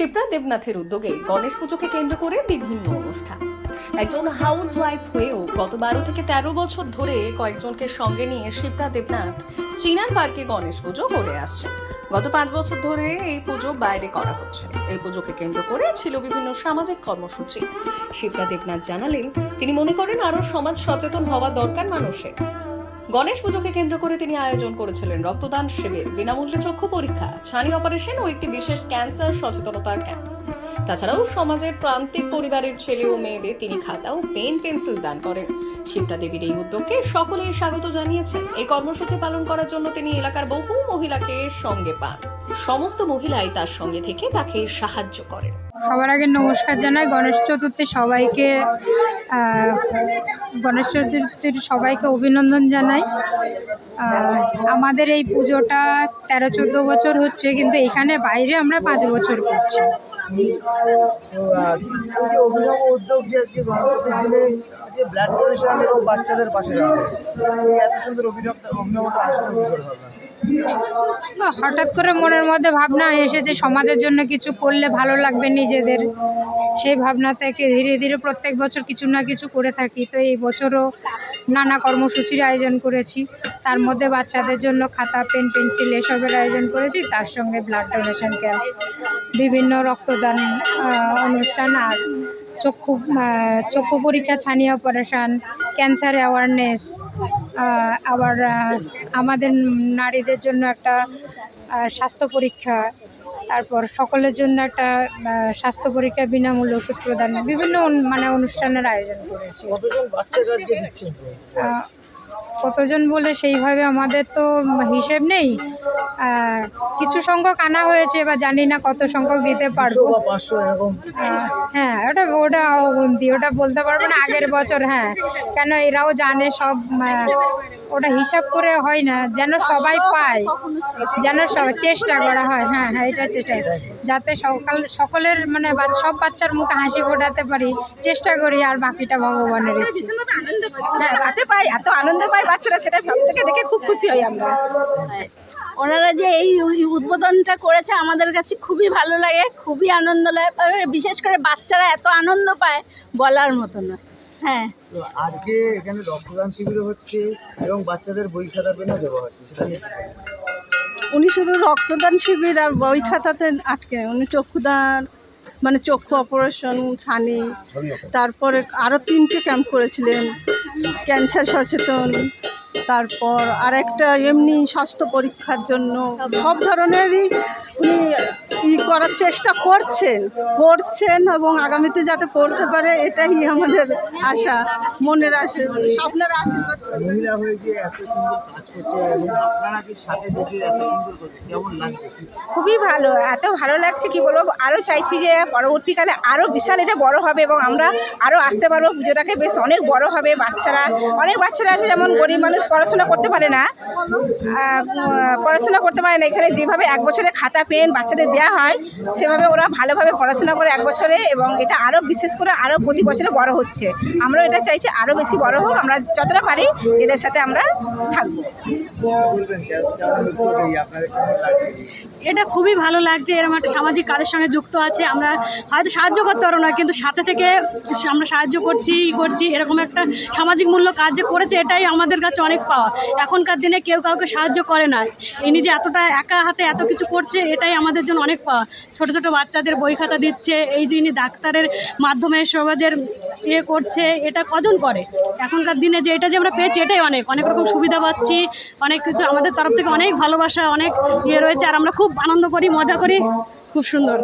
শিপ্রা দেবনাথের উদ্যোগে গণেশ পুজোকে কেন্দ্র করে বিভিন্ন অনুষ্ঠান। একজন হাউস ওয়াইফ হয়েও গত বারো থেকে তেরো বছর ধরে কয়েকজনকে সঙ্গে নিয়ে শিপ্রা দেবনাথ চিনার পার্কে গণেশ পুজো করে আসছে গত পাঁচ বছর ধরে এই পুজো বাইরে করা হচ্ছে। এই পুজোকে কেন্দ্র করে ছিল বিভিন্ন সামাজিক কর্মসূচি। শিপ্রা দেবনাথ জানালেন, তিনি মনে করেন আরও সমাজ সচেতন হওয়া দরকার মানুষের। গণেশ পুজোকে কেন্দ্র করে তিনি আয়োজন করেছিলেন রক্তদান শিবির। বিনামূল্যে চক্ষু পরীক্ষা, ছানি অপারেশন ও একটি বিশেষ ক্যান্সার সচেতনতার ক্যাম্প। তাছাড়াও সমাজের প্রান্তিক পরিবারের ছেলে ও মেয়েদের তিনি খাতা ও পেন পেন্সিল দান করেন। শিপ্রা দেবীর এই উদ্যোগকে সকলেই স্বাগত জানিয়েছেন। এই কর্মসূচি পালন করার জন্য তিনি এলাকার বহু মহিলাকে সঙ্গে পান। সমস্ত মহিলাই তার সঙ্গে থেকে তাকে সাহায্য করেন। সবার আগে নমস্কার জানাই। গণেশ চতুর্থী সবাইকে গণেশ চতুর্থীর সবাইকে অভিনন্দন জানাই। আমাদের এই পুজোটা তেরো চোদ্দ বছর হচ্ছে, কিন্তু এখানে বাইরে আমরা পাঁচ বছর করছি। অভিনব উদ্যোগ যে আজকে গণতন্ত্রের দিনে যে ব্লাড ডোনেশন এবং বাচ্চাদের পাশে এত সুন্দর অভিনব অভিনবটা আসলে করে না, হঠাৎ করে মনের মধ্যে ভাবনা এসেছে সমাজের জন্য কিছু করলে ভালো লাগবে নিজেদের। সেই ভাবনা থেকে ধীরে ধীরে প্রত্যেক বছর কিছু না কিছু করে থাকি। তো এই বছরও নানা কর্মসূচির আয়োজন করেছি। তার মধ্যে বাচ্চাদের জন্য খাতা পেন পেন্সিল এসবের আয়োজন করেছি। তার সঙ্গে ব্লাড ডোনেশন ক্যাম্প বিভিন্ন রক্তদান আহ, অনুষ্ঠান আর চক্ষু চক্ষু পরীক্ষা ছানি অপারেশান ক্যান্সার অ্যাওয়ারনেস আবার আমাদের নারীদের জন্য একটা স্বাস্থ্য পরীক্ষা তারপর সকলের জন্য একটা স্বাস্থ্য পরীক্ষা বিনামূল্যে ওষুধ প্রদান বিভিন্ন মানে অনুষ্ঠানের আয়োজন করেছি। কতজন বলে সেইভাবে আমাদের তো হিসেব নেই। কিছু সংখ্যক আনা হয়েছে বা জানি না কত সংখ্যক দিতে পারব। হ্যাঁ ওটা ওটা অবন্তি ওটা বলতে পারব না আগের বছর হ্যাঁ। কেন এরাও জানে সব ওটা হিসাব করে হয় না যেন সবাই পায় যেন সব- চেষ্টা করা হয়। হ্যাঁ হ্যাঁ এটা চেষ্টা। যাতে সকাল সকলের মানে সব বাচ্চার মুখে হাসি ফোটাতে পারি চেষ্টা করি আর বাকিটা ভগবানের ইচ্ছে। হ্যাঁ পাই এত আনন্দ পাই বাচ্চারা সেটা সব থেকে দেখে খুব খুশি হই আমরা। ওনারা যে এই উদ্বোধনটা করেছে আমাদের কাছে খুবই ভালো লাগে খুবই আনন্দ লাগে বিশেষ করে বাচ্চারা এত আনন্দ পায় বলার মতো না হ্যাঁ। আজকে এখানে রক্তদান শিবির হচ্ছে এবং বাচ্চাদের বই খাতা পেনও দেওয়া হচ্ছে? উনি শুধু রক্তদান শিবির আর বই খাতাতে আটকে উনি চক্ষুদান মানে চক্ষু অপারেশন ছানি তারপরে আরও তিনটে ক্যাম্প করেছিলেন ক্যান্সার সচেতন তারপর আর একটা এমনি স্বাস্থ্য পরীক্ষার জন্য সব ধরনেরই উনি ই করার চেষ্টা করছেন করছেন এবং আগামীতে যাতে করতে পারে এটাই আমাদের আশা মনের আশা স্বপ্নের আশীর্বাদ। মহিলা হয়ে যে এত সুন্দর কাজ করছে আপনারা যে সাথে দেখে এত সুন্দর করছে কেমন লাগছে? খুবই ভালো এত ভালো লাগছে কি বলব? আরও চাইছি যে পরবর্তীকালে আরও বিশাল এটা বড় হবে এবং আমরা আরও আসতে পারব। পুজোটাকে বেশ অনেক বড় হবে বাচ্চারা অনেক বাচ্চারা আছে যেমন গরিব মানুষ পড়াশোনা করতে পারে না। পড়াশোনা করতে পারে না। এখানে যেভাবে এক বছরে খাতা, পেন বাচ্চাদের দেওয়া হয়, সেভাবে ওরা ভালোভাবে পড়াশোনা করে এক বছরে এবং এটা আরও বিশেষ করে আরও প্রতি বছরে বড় হচ্ছে। আমরাও এটা চাইছি আরও বেশি বড় হোক। আমরা যতটা পারি এদের সাথে আমরা থাকব। এটা খুবই ভালো লাগছে। এরকম একটা সামাজিক কাজের সঙ্গে যুক্ত আছে। আমরা হয়তো সাহায্য করতে পারব না, কিন্তু সাথে থেকে আমরা সাহায্য করছি করছি। এরকম একটা সামাজিক মূল্য কাজ যে করেছে, এটাই আমাদের কাছে অনেক পাওয়া। এখনকার দিনে কেউ কাউকে সাহায্য করে না। ইনি যে এতটা একা হাতে এত কিছু করছে, এটাই আমাদের জন্য অনেক পাওয়া। ছোট ছোট বাচ্চাদের বই খাতা দিচ্ছে, এই যে ইনি ডাক্তারের মাধ্যমে সমাজের ইয়ে করছে, এটা কজন করে? এখনকার দিনে যে এটা যে আমরা পেয়েছি, এটাই অনেক। অনেক রকম সুবিধা পাচ্ছি, অনেক কিছু আমাদের তরফ থেকে অনেক ভালোবাসা, অনেক ইয়ে রয়েছে, আর আমরা খুব আনন্দ করি, মজা করি। খুব সুন্দর।